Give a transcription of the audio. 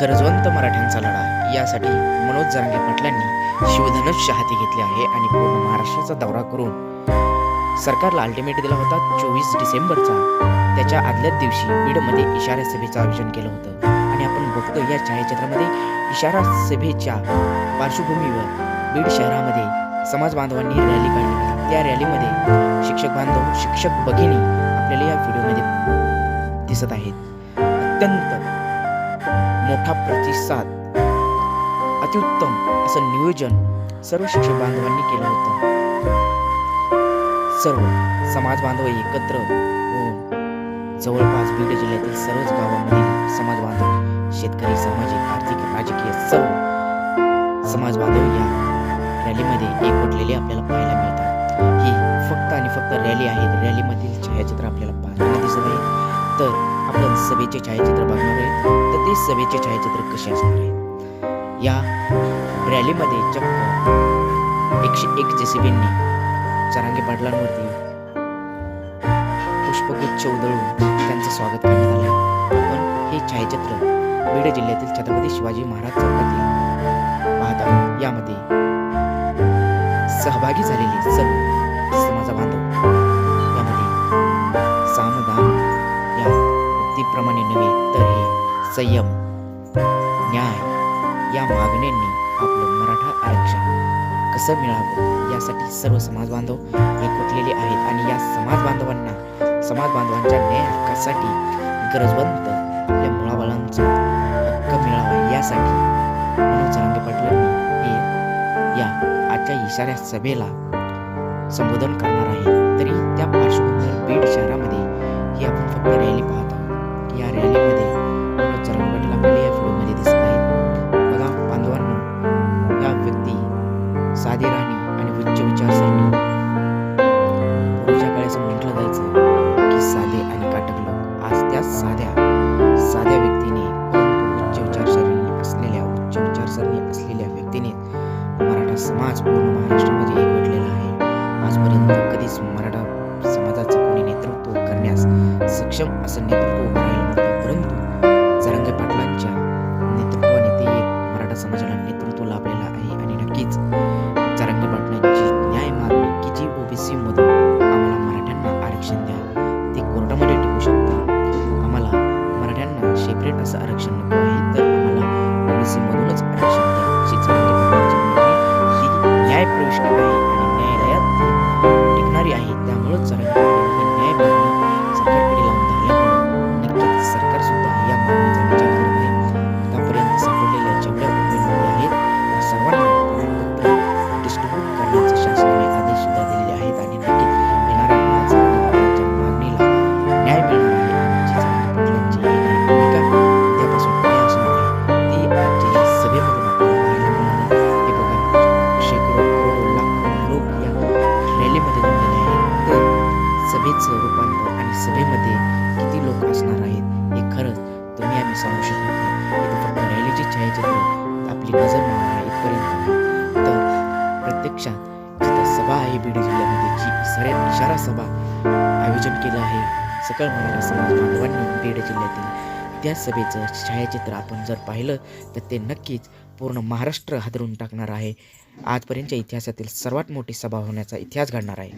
गरजवंत मराठ्यांचा लढा. यासाठी मनोज जरांगे पाटलांनी शिवधनुष्य हाती घेतले आहे आणि पूर्ण महाराष्ट्राचा दौरा करून सरकारला अल्टिमेट दिला होता चोवीस डिसेंबरचा. त्याच्या आदल्याच दिवशी बीडमध्ये इशारा सभेचं आयोजन केलं होतं. आणि आपण बघतो या छायाचित्रामध्ये इशारा सभेच्या पार्श्वभूमीवर बीड शहरामध्ये समाज बांधवांनी रॅली काढली. होती त्या रॅलीमध्ये शिक्षक बांधव शिक्षक भगिनी आपल्याला या व्हिडिओमध्ये दिसत आहेत. अत्यंत मोठा प्रतिसाद. अतिउत्तम असं नियोजन सर्व शिक्षक बांधवांनी केलं होतं. सर्व समाज बांधव एकत्र होऊन जवळपास बीड जिल्ह्यातील सर्वच गावांमधील समाज बांधव शेतकरी सामाजिक आर्थिक राजकीय सर्व समाज बांधव या रॅलीमध्ये एकवटलेले आपल्याला पाहायला मिळतात. ही फक्त आणि फक्त रॅली आहे. रॅलीमधील छायाचित्र आपल्याला पाहताना दिसत आहे. तर आपण सभेचे छायाचित्र बघणार आहे ते सभेचे छायाचित्र कसे असणार आहे या रॅलीमध्ये चक्क एकशे एक जेसीबींनी चरांगे पाटलांवरती पुष्पगुच्छ उधळून त्यांचं स्वागत करण्यात आलं. पण हे छायाचित्र बीड जिल्ह्यातील छत्रपती शिवाजी महाराज चौकातील पाहता यामध्ये सहभागी झालेले सर्व समाजा बांधव यामध्ये सामदान या वृत्तीप्रमाणे नव्हे तर संयम न्याय या मागण्यांनी आपलं मराठा आरक्षण कसं मिळावं यासाठी सर्व समाज बांधव एकवटलेले आहेत आणि या समाज बांधवांना समाज बांधवांच्या न्याय हक्कासाठी गरजवंत आपल्या मुळाबाळांचा हक्क मिळावा यासाठी मनोज जरांगे पाटलांनी हे या आजच्या इशाऱ्या सभेला संबोधन करणार आहे. तरी त्या पार्श्वभूमीवर बीड शहरामध्ये ही आपण फक्त रॅली पाहतो साधी राहणी आणि उच्च विचारसरणी पूर्वीच्या काळी म्हटलं जायचं की साधे आणि काटक लोक आज त्या साध्या साध्या व्यक्तीने परंतु उच्च विचारसरणी असलेल्या उच्च विचारसरणी असलेल्या व्यक्तीने मराठा समाज पूर्ण महाराष्ट्रामध्ये एकवटलेला आहे. आजपर्यंत कधीच मराठा समाजाचं कोणी नेतृत्व करण्यास सक्षम असं नेतृत्व उभं राहिलं नव्हतं. परंतु जरंगे पाटलांच्या नेतृत्वाने ते एक मराठा समाजाला नेतृत्व लाभलेलं आहे आणि नक्कीच सभेचं रूपांतर आणि सभेमध्ये किती लोक असणार आहेत हे खरंच तुम्ही आम्ही सांगू शकत नाही. इथं फक्त रॅलीचे छायाचित्र आपली नजर मारणार आहे इथपर्यंत तर प्रत्यक्षात जिथं सभा आहे बीड जिल्ह्यामध्ये जी सगळ्यात इशारा सभा आयोजन केलं आहे सकळ मराठा समाज बांधवांनी बीड जिल्ह्यातील त्या सभेचं छायाचित्र आपण जर पाहिलं तर ते नक्कीच पूर्ण महाराष्ट्र हादरून टाकणार आहे. आजपर्यंतच्या इतिहासातील सर्वात मोठी सभा होण्याचा इतिहास घडणार आहे.